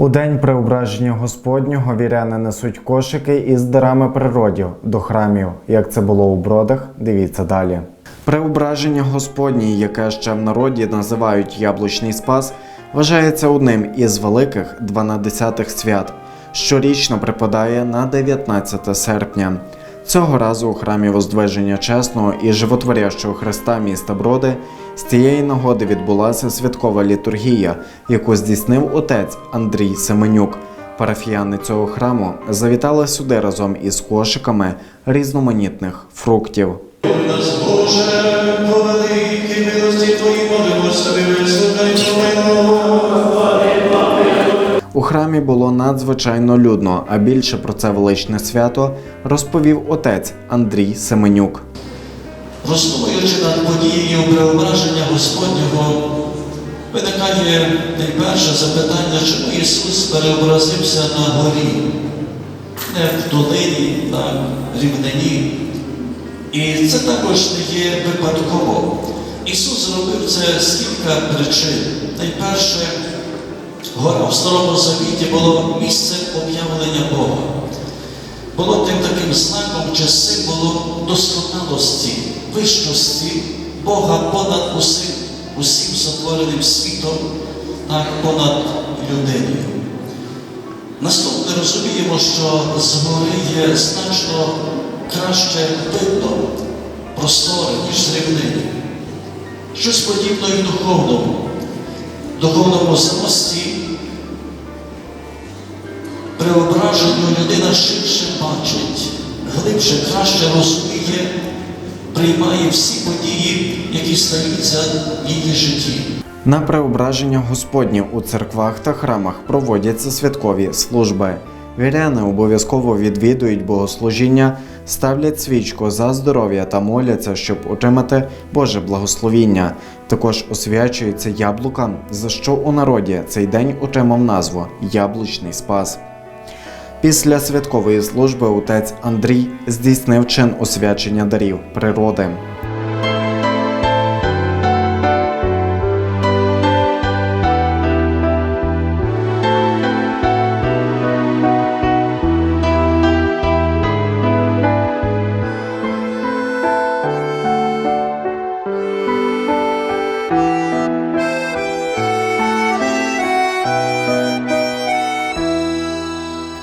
У день преображення Господнього віряни несуть кошики із дарами природів до храмів. Як це було у бродах, дивіться далі. Преображення Господнє, яке ще в народі називають Яблучний Спас, вважається одним із великих дванадесятих свят. Щорічно припадає на 19 серпня. Цього разу у храмі Воздвиження Чесного і Животворящого Христа міста Броди з цієї нагоди відбулася святкова літургія, яку здійснив отець Андрій Семенюк. Парафіяни цього храму завітали сюди разом із кошиками різноманітних фруктів. Нас, Боже, по великій милості тобі, вислухай храмі було надзвичайно людно, а більше про це величне свято розповів отець Андрій Семенюк. Роздумуючи над подією преображення Господнього, виникає найперше запитання, чому Ісус переобразився на горі, не в долині, на рівнині. І це також не є випадково. Ісус зробив це з кілька причин. Найперше, гора в Старому Завіті було місцем об'явлення Бога. Було тим таким знаком чи символом досконалості, вищості Бога понад усім, усім сотвореним світом, так понад людиною. Наступне розуміємо, що згори є значно краще видно, просторе, ніж з рівнини. Щось подібне і духовному, духовному зрості преображенню людина ширше бачить, глибше, краще розуміє, приймає всі події, які стаються в її житті. На преображення Господнє у церквах та храмах проводяться святкові служби. Віряни обов'язково відвідують богослужіння, ставлять свічку за здоров'я та моляться, щоб отримати Боже благословіння. Також освячується яблука, за що у народі цей день отримав назву Яблучний Спас. Після святкової служби отець Андрій здійснив чин освячення дарів природи.